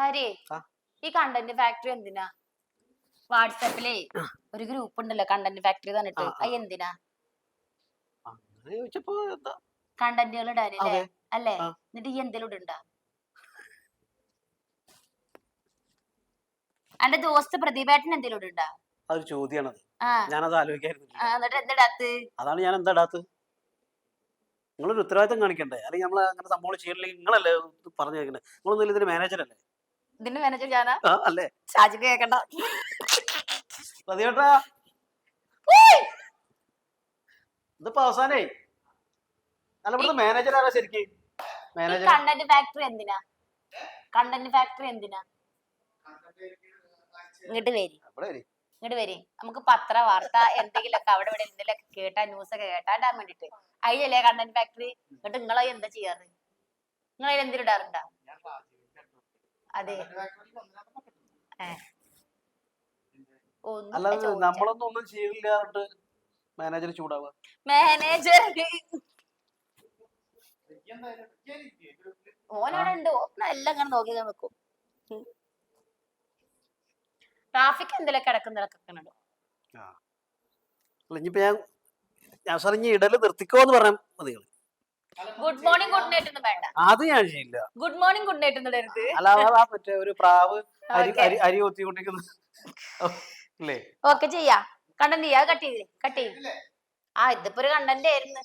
ഹരി. ഈ content factory എന്തിനാ? വാട്സാപ്പിലേ ഒരു ഗ്രൂപ്പ് ഉണ്ടല്ലോ കണ്ടന്റ് ഫാക്ടറി തന്നിട്ട്. അത് എന്തിനാ? കണ്ടന്റുകൾ ഇടാനല്ലേ അല്ലേ? എന്നിട്ട് ഈ എന്തെങ്കിലും ഇടണ്ട അന്റെ ദോസ്ത് പ്രദീപേട്ടൻ എന്തെങ്കിലും ഇടണ്ട അതൊരു ചോദ്യമാണത് ഞാനത് ആലോചിക്കായിരുന്നു അതാണ് ഞാൻ എന്താ ഇടാത്തത്? നിങ്ങളൊരു ഉത്തരവാദിത്തം കാണിക്കണ്ടേ? അല്ലെങ്കിൽ നമ്മൾ അങ്ങനെ സംഭവം ചെയ്യില്ലെങ്കിൽ നിങ്ങളല്ലേ പറഞ്ഞു കേൾക്കണ്ടേ നിങ്ങളൊന്നും ഇതിന്റെ മാനേജർ അല്ലേ? ഇതിന്റെ മാനേജർ ഞാനാ? ആ അല്ലേ? ഷാജിക്ക് കേക്കണ്ട. പതിയോട്ടാ ഇതിപ്പോ അവസാനേ അല്ല ഇവിടുത്തെ മാനേജർ ആരാ ശരിക്ക്? ഈ മാനേജർ കണ്ടന്റ് ഫാക്ടറി എന്തിനാ? കണ്ടന്റ് ഫാക്ടറി എന്തിനാ? ഇങ്ങോട്ട് വരി. അവിടെ വരി. ഇങ്ങോട്ട് വരി. നമുക്ക് പത്ര വാർത്ത എന്തെങ്കിലുമൊക്കെ അവിടെ ഇവിടെ എന്തെങ്കിലുമൊക്കെ കേട്ടാ ന്യൂസ് ഒക്കെ കേട്ടാൻ വേണ്ടിട്ട് അതിലല്ലേ കണ്ടന്റ് ഫാക്ടറി എന്നിട്ട് നിങ്ങളെ എന്താ ചെയ്യാറ്? നിങ്ങൾ അതിൽ അതെ. അല്ലാതെ നമ്മളൊന്നും ഒന്നും ചെയ്യില്ല പറഞ്ഞിട്ട് മാനേജർ ചൂടാവുക. മാനേജർ ഓനവിടെ ഉണ്ട് എല്ലാം ഇങ്ങനെ നോക്കി നിൽക്കും ട്രാഫിക് എന്തെങ്കിലും കിടക്കുന്നതൊക്കെ കണ്ടോ അല്ല ഇനിയിപ്പോ ഞാൻ ഇനി ഇടൽ നിർത്തിക്കോ എന്ന് പറയാൻ മതി. ഗുഡ് മോർണിംഗ് ഗുഡ് നൈറ്റ് ഒന്നും വേണ്ട അത് ഞാൻ ചെയ്യില്ല. ഗുഡ് മോർണിംഗ് ഗുഡ് നൈറ്റ് ഒന്നും എടുത്ത് അല്ലാതെ ആ മറ്റേ ഒരു പ്രാവ് അരി അരി അരി കൊത്തിക്കൊണ്ടിരിക്കുന്ന. അല്ലേ ഓക്കെ ചെയ്യാ. കണ്ടന്റ് ചെയ്യാ. കട്ട് ചെയ്ത് കട്ട് ചെയ്യും. ആ ഇതിപ്പോ ഒരു കണ്ടന്റ് ആയിരുന്നു.